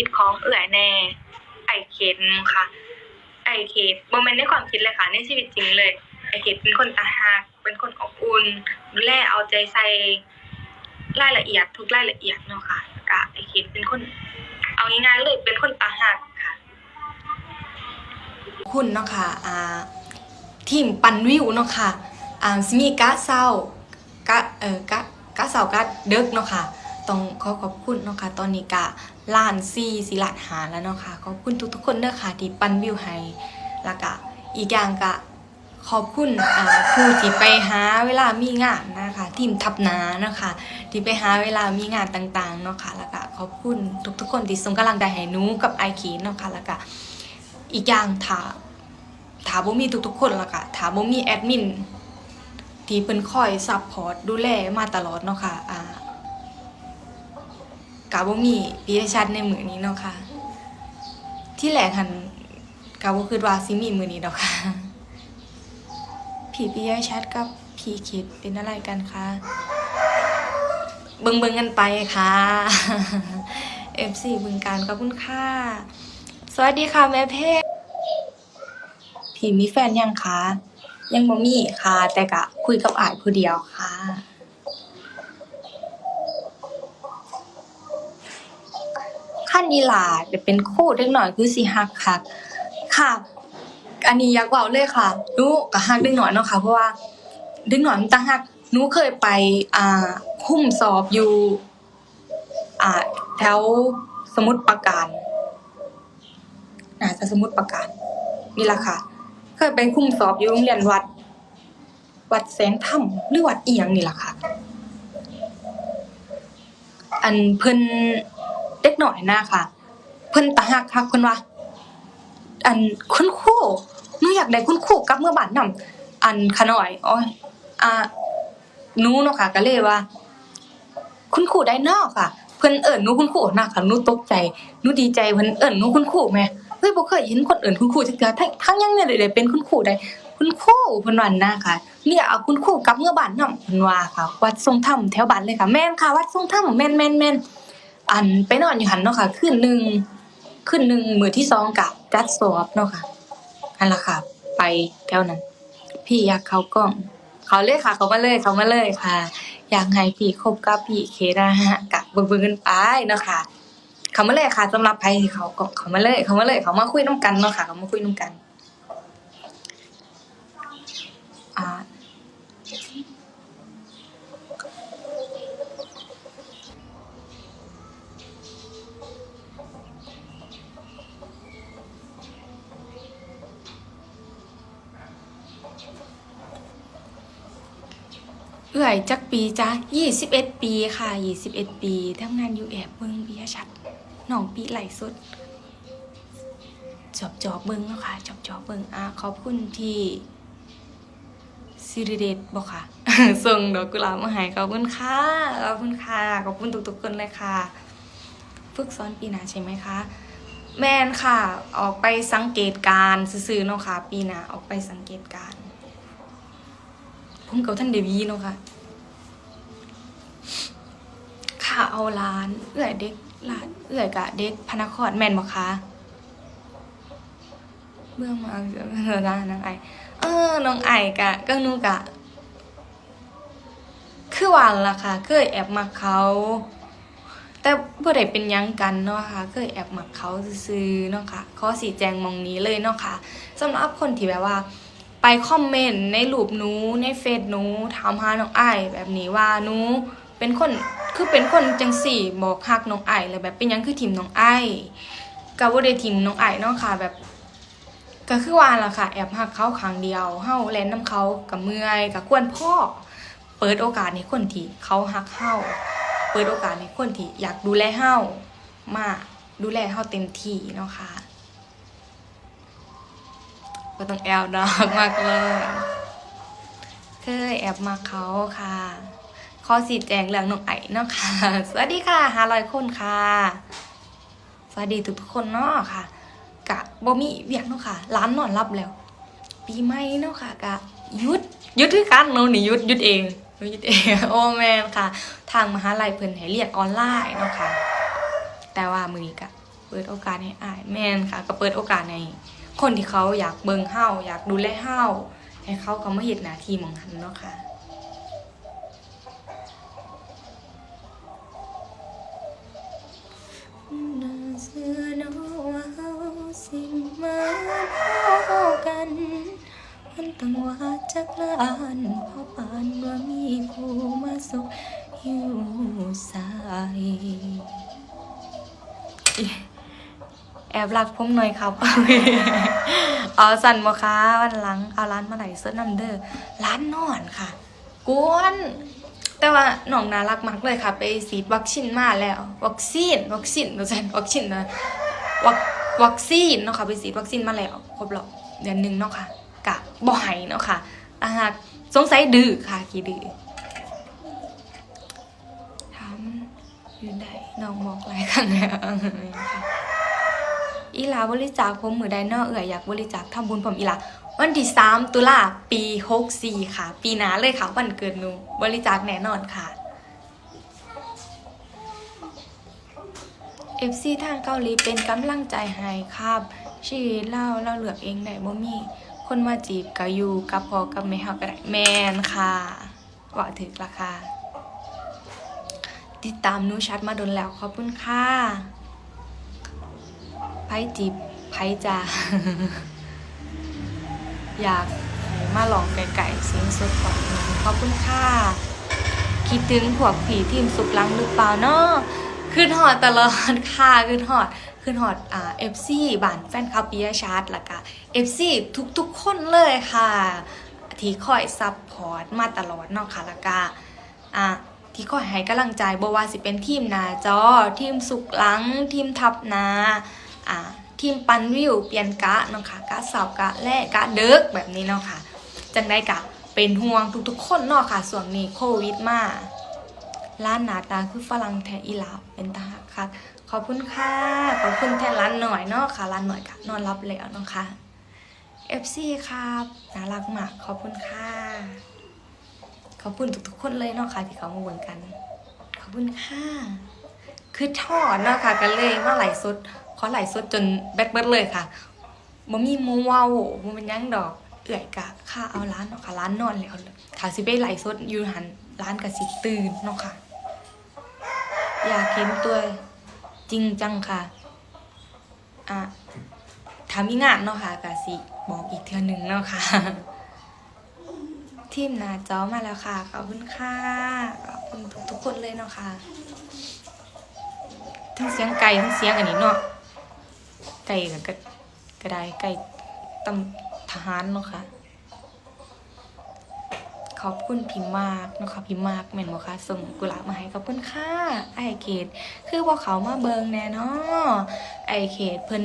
คิดของเอื่อยแน่ไอเคนค่ะ ไอเคนโมเมนต์ในความคิดเลยค่ะ ในชีวิตจริงเลย ไอเคนเป็นคนตาหักเป็นคนอบอุ่นดูแลเอาใจใส่รายละเอียดทุกรายละเอียดเนาะค่ะกะไอเคนเป็นคน เอาง่ายๆเลยเป็นคนตาหักค่ะ คุณเนาะค่ะอ่าทีมปันวิวเนาะค่ะอ่าสมีกะเศร้ากะเออกะกะเศร้ากะเดึกเนาะค่ะ ต้องขอขอบคุณเนาะค่ะตอนนี้กะล้านซี่สิล้านหาแล้วเนาะค่ะขอบคุณทุกๆคนเด้อค่ะที่ปันวิวให้แล้วก็อีกอย่างกะขอบคุณผู้ที่ไปหาเวลามีงานนะคะทีมทับนาเนาะค่ะที่ไปหาเวลามีงานต่างๆเนาะค่ะแล้วก็ขอบคุณทุกๆคนที่ส่งกำลังใจให้หนูกับไอคีเนาะค่ะแล้วก็อีกอย่างถ้าถ้าบ่มีทุกๆคนละค่ะถ้าบ่มีแอดมินที่เพิ่นคอยซัพพอร์ตดูแลมาตลอดเนาะค่ะอ่า กะบ่มีปิยชัดในมือนี้เนาะค่ะ ที่แรกหันกะบ่คิดว่าสิมีมือนี้ดอกค่ะพี่ปิยชัดกับพี่คิดเป็นอะไรกันคะเบิ่งกันไปค่ะ FC บึงการขอบคุณค่ะ สวัสดีค่ะแม่เพชรพี่มีแฟนยังคะยังบ่มีค่ะ แต่กะคุยกับอายผู้เดียวค่ะ นอีหลาเดี๋ยวเป็นคู่เด็กหน่อยคือสิฮักคักค่ะ อันนี้อยากเว้าเลยค่ะหนูก็ฮักเด็กหน่อยเนาะค่ะ เพราะว่าเด็กหน่อยมันตางฮัก หนูเคยไป อ่า คุ้มสอบอยู่ อ่า แถวสมุทรปราการ น่าจะสมุดประการ นี่ล่ะค่ะ เคยไปคุมสอบอยู่โรงเรียนวัด วัดแสงธรรมหรือวัดอีหยังนี่ล่ะค่ะ อันเพิ่น เด็กหน่อยนะค่ะ เพิ่นตาหักคักเพิ่นว่า อันคุณครูหนูอยากได้คุณครูกลับเมื่อบ้านนํอันขะน้อยโอ้ยอ่าหนูเนาะค่ะ ก็เลยว่า คุณครูได้นอกค่ะ เพิ่นเอิ้นหนูคุณครูนะค่ะหนูตกใจหนูดีใจเพิ่นเอิ้นหนูคุณครูแหม่เฮ้ยบ่เคยเห็นคนเอิ้นคุณครูจักเทื่อทั้งทั้งยังเนี่ยได้เป็นคุณครูได้คุณครูเพิ่นว่านะค่ะเนี่ยเอาคุณครูกลับเมื่อบ้านนำเพิ่นว่าค่ะ วัดทรงธรรมแถวบ้านเลยค่ะ แม่นค่ะ วัดทรงธรรมแม่นแม่นแม่น อันไปนอนอยู่หันเนาะค่ะ คืนหนึ่ง คืนหนึ่ง มื้อที่สองก็จัดสอบเนาะค่ะ นั่นล่ะค่ะ ไปแถวนั้น พี่อยากเข้ากล้อง เขาเลยค่ะ เขามาเลย เขามาเลยค่ะ อยากให้พี่คบกับพี่เคนะฮะกะเบิ่งๆกันไปเนาะค่ะ เขามาเลยค่ะ สำหรับใครที่เขาก็เขามาเลย เขามาเลย เขามาคุยน้ำกันเนาะค่ะ เขามาคุยน้ำกัน อ่าื่อยจักปีจ้ะยี่สิบเอ็ดปีค่ะยี่สิบเอ็ดปีทำงานอยู่แอบเบิ้งปิยชัดหนองปีไหลสุด จอบจอบเบิ้งเนาะค่ะ จอบจอบเบิ้งอะขอบคุณที่ซิริเดตบอกค่ะ ส่งดอกกุหลาบมาให้ขอบคุณค่ะขอบคุณค่ะขอบคุณทุกๆคนเลยค่ะ ฝึกซ้อนปีหน้าใช่ไหมคะแมนค่ะ ออกไปสังเกตการซื่อเนาะค่ะ ปีหน้าออกไปสังเกตการณ์ผมกับท่านเดวีเนาะค่ะ ค่ะเอาร้านเอื่อยเด็กร้านเอื่อยกะเด็กพนักคอดแม่นบ่คะเบื่อมาเออร้านน้องไอเออน้องไอกะก็นูกะ คือวานละค่ะเคยแอบมักเขา แต่บ่ได้เป็นยังกันเนาะค่ะเคยแอบมักเขาซื่อเนาะค่ะขอสีแจงมองนี้เลยเนาะค่ะสำหรับคนที่แบบว่าไปคอมเมนต์ในรูปนู้ในเฟซนู้ถามหาน้องไอแบบนี้ว่านู้ เป็นคนคือเป็นคนจังสี่บอกฮักน้องไอายเลยแบบเป็นยังคือทีมน้องไอายก็บ่าได้ทีมน้องไอายเนาะค่ะแบบก็คือว่าล่ะค่ะ แอบฮักเขาครั้งเดียวเฮาแล่นนํเขากับเมื่อยกับควรพ่อ เปิดโอกาสให้คนที่เขาฮักเฮาเปิดโอกาสให้คนที่อยากดูแลเฮามาดูแลเฮาเต็มที่เนาะค่ะก็ต้องแอลดอกมากเลยเคยแอบมาเขาค่ะ อสีแจงเรื่องน้องไอเนาะค่ะ สวัสดีค่ะหาลอยคนค่ะ สวัสดีทุกทุกคนเนาะค่ะ กะบ่มีเวียกเนาะค่ะ ร้านนอนรับแล้ว ปีใหม่เนาะค่ะกะยุดยุดคือกันเนาะนี่ยุดยุดเองยุดเองโอแมนค่ะ ทางมหาลัยเพิ่นให้เรียนออนไลน์เนาะค่ะ แต่ว่ามือนี้กะเปิดโอกาสให้อายแมนค่ะ ก็เปิดโอกาสในคนที่เขาอยากเบิ่งเฮาอยากดูแลเฮาให้เขาเขามาเฮ็ดหน้าที่หมองหันเนาะค่ะ ตั้งว่าจักลานพราะปานว่ามีผู้มาสุขอยู่สายแอบรักผมหน่อยครับ เอาสั่นบ่คะวันหลัง เอาร้านมาไหนเสื้อนำเดอร้านนอนค่ะกวนแต่ว่าน้องน่ารักมากเลยค่ะ ไปฉีดวัคซีนมาแล้ว วัคซีน วัคซีนเราใช่วัคซีนนะวัควัคซีนเนาะค่ะไปฉีดวัคซีนมาแล้วครบรอบเดือนหนึ่งเนาะค่ะ กะบ่ให้เนาะค่ะอาหาสงสัยดื้อค่ะกี่ดื้อถามอยู่ไหนน้องบอกหลายครั้งแล้วค่ะอีลาบริจาคผมมือใดนอเอื่อยอยากบริจาคทำบุญผมอีลาวันที่ 3 ตุลาปี64ค่ะ ปีหน้าเลยค่ะ วันเกิดหนูบริจาคแน่นอนค่ะ FC ทางเกาหลีเป็นกำลังใจให้ครับชีวิตเราเราเหลือกเองได้บ่มี คนมาจีบก็อยู่กับพ่อกับแม่เฮาก็ได้แมนค่ะว่าถึกราคาติดตามนูชัดมาโดนแล้วขอบคุณค่ะไผจีบไผจ้าอยากมาลองไก่ๆเสียงสดก่อนขอบคุณค่ะ คิดถึงพวกผีทีมสุกลังหรือเปล่าเนาะขึ้นหอดตลอดค่ะขึ้นหอดขึ้นหอดอ่าเอฟซีบ้านแฟนคลับปิยชาร์ตแล้วก็เอฟซีทุกๆคนเลยค่ะ ที่คอยซัพพอร์ตมาตลอดเนาะค่ะแล้วก็อ่าที่คอยให้กำลังใจบว่าสิเป็นทีมหนาจอ ทีมสุกหลัง ทีมทับนาอ่าทีมปันวิว เปลี่ยนกะเนาะค่ะกะสาวกะแล่กะเดิกแบบนี้เนาะค่ะจังได้กะเป็นห่วงทุกๆ คนเนาะค่ะส่วนนี้โควิดมาร้านหนาตาคือฝรั่งแท้อีหลาเป็นตาหักค่ะ ขอบคุณค่ะ ขอบคุณแทนร้านหน่อยเนาะค่ะร้านหน่อยกะนอนรับแล้วเนาะค่ะ FC ครับน่ารักมากขอบคุณค่ะ ขอบคุณทุกๆคนเลยเนาะค่ะที่เขามาเบิ่งกัน ขอบคุณค่ะ คือทอดเนาะค่ะกันเลยมาไหลฟ์สดขอไหลฟ์สดจนแบตเบิดเลยค่ะบ่มีหมูเว้าบ่เป็นยังดอกเอื่อยกะค่าเอาร้านเนาะค่ะร้านนอนแล้วถ้าสิไปไหลฟ์สดอยู่หันร้านก็สิตื่นเนาะค่ะ อยากเห็นตัว จริงจังค่ะอะถามีงานเนาะค่ะก็สิบอกอีกเทือหนึ่งเนาะค่ะ ทีมหน้าจอมาแล้วค่ะ ขอบคุณค่ะขอบคุณทุกๆคนเลยเนาะค่ะ ทั้งเสียงไก่ทั้งเสียงอันนี้เนาะไก่ก็ก็ก็ได้ไก่ตำทหารเนาะค่ะ ขอบคุณพิมพ์มากนะคะพิมพ์มากแม่นบ่คะส่งกุหลาบมาให้ขอบคุณค่ะไอเขต คือว่าเขามาเบิงแน่เนาะไอเขตเพิ่น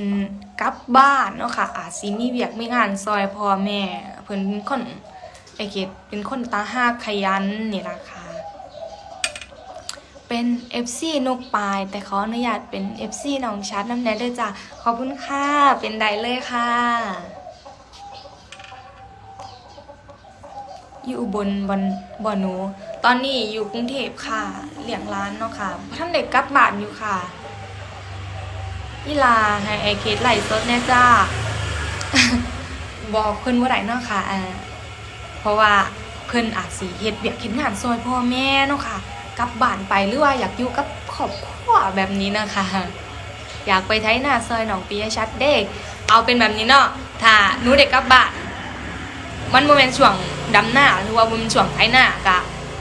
กลับบ้านเนาะค่ะ อาจสิมีเวียกมีงานซอยพ่อแม่ เพิ่นเป็นคนไอเขตเป็นคนตาห้าขยันนี่ล่ะค่ะ เป็น FC นกปลาย แต่ขออนุญาตเป็น FC น้องชัดน้ำแน่ด้วยจ้ะ ขอบคุณค่ะ เป็นไดเลยค่ะ อยู่อุบนบอนบอนหนู ตอนนี้อยู่กรุงเทพค่ะเลี้ยงร้านเนาะค่ะท่านเด็กกลับบ้านอยู่ค่ะอีลาให้ไอเคสไหลสดแน่จ้าบอกเพิ่นว่าไรเนาะค่ะเพราะว่าเพิ่นอาจสิเฮ็ดเวียกเฮ็ดงานซอยพ่อแม่เนาะค่ะกลับบ้านไปหรือว่าอยากอยู่กับครอบครัวแบบนี้นะคะ อยากไปไทยนาซอยหนองปียชัดเด็ก เอาเป็นแบบนี้เนาะถ้าหนูเด็กกลับบ้าน มันโมเมนช่วงดำหน้าหรือว่าบ่แมันช่วงไถหน้ากะ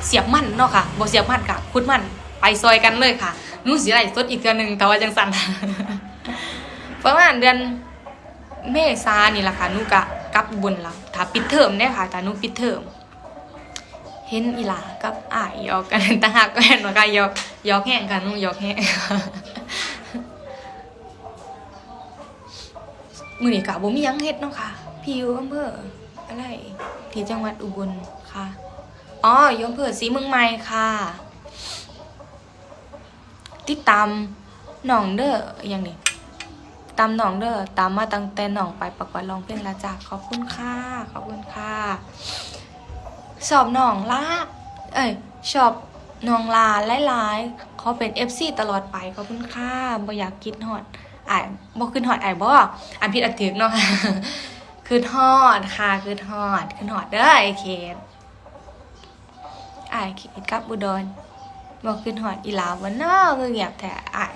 เสียบมันเนาะค่ะบ่เสียบมันกะคุดมันไปซอยกันเลยค่ะนูสิไล่สดอีกเทื่อหนึ่งแต่ว่าจังสันประมาณเดือนเมษานี่แหละค่ะนูกะกลับบุญละถ้าปิดเทอมเนี่ยค่ะถ้าหนูปิดเทอมเห็นอีหลากับอ้ายยอกกันต่างหากแม่นบ่ค่ะหยอกยอกแห้งค่ะหนูยอกแห้งมือนี้กะบ่มียังเฮ็ดเนาะค่ะ พี่อยู่อำเภอ อะไรที่จังหวัดอุบลค่ะอ๋อยู่อำเภอศรีเมืองใหม่ค่ะ ติดตามหนองเด้ออย่างนี้ตามหนองเด้อตามมาตั้งแต่หนองไปประกวดร้องเพลงละจ้ะขอบคุณค่ะขอบคุณค่ะชอบหนองลาเอ้ยชอบหนองลาหลายๆเขาเป็น FC ตลอดไปขอบคุณค่ะบ่อยากคิดฮอดอ้ายบ่ขึ้นฮอดอ้ายบ่อันผิดอันถูกเนาะ คือทอดค่ะคือทอดคือทอดเด้อไอ้เขตอ้ายเขตกับอุดรบ่ขึ้นฮอดอีลาบ่เนาะคือเงียบแท้อ้าย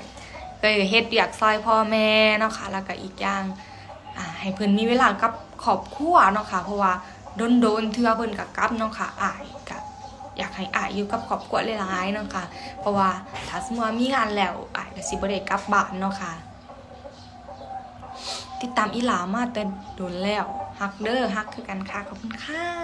ก็เฮ็ดอยากซอยพ่อแม่เนาะค่ะแล้วก็อีกอย่างให้เพิ่อนมีเวลากับครอบครัวเนาะค่ะเพราะว่าโดนๆเทือเพิ่นก็กลับเนาะค่ะอายก็อยากให้อายอยู่กับครอบครัวหลายๆเนาะค่ะเพราะว่าถ้าสมมติว่ามีงานแล้วอ้ายก็สิบ่ได้กลับบ้านเนาะค่ะ ติดตามอีหลามาแต่โดนแล้วฮักเด้อฮักคือกันค่ะขอบคุณค่ะ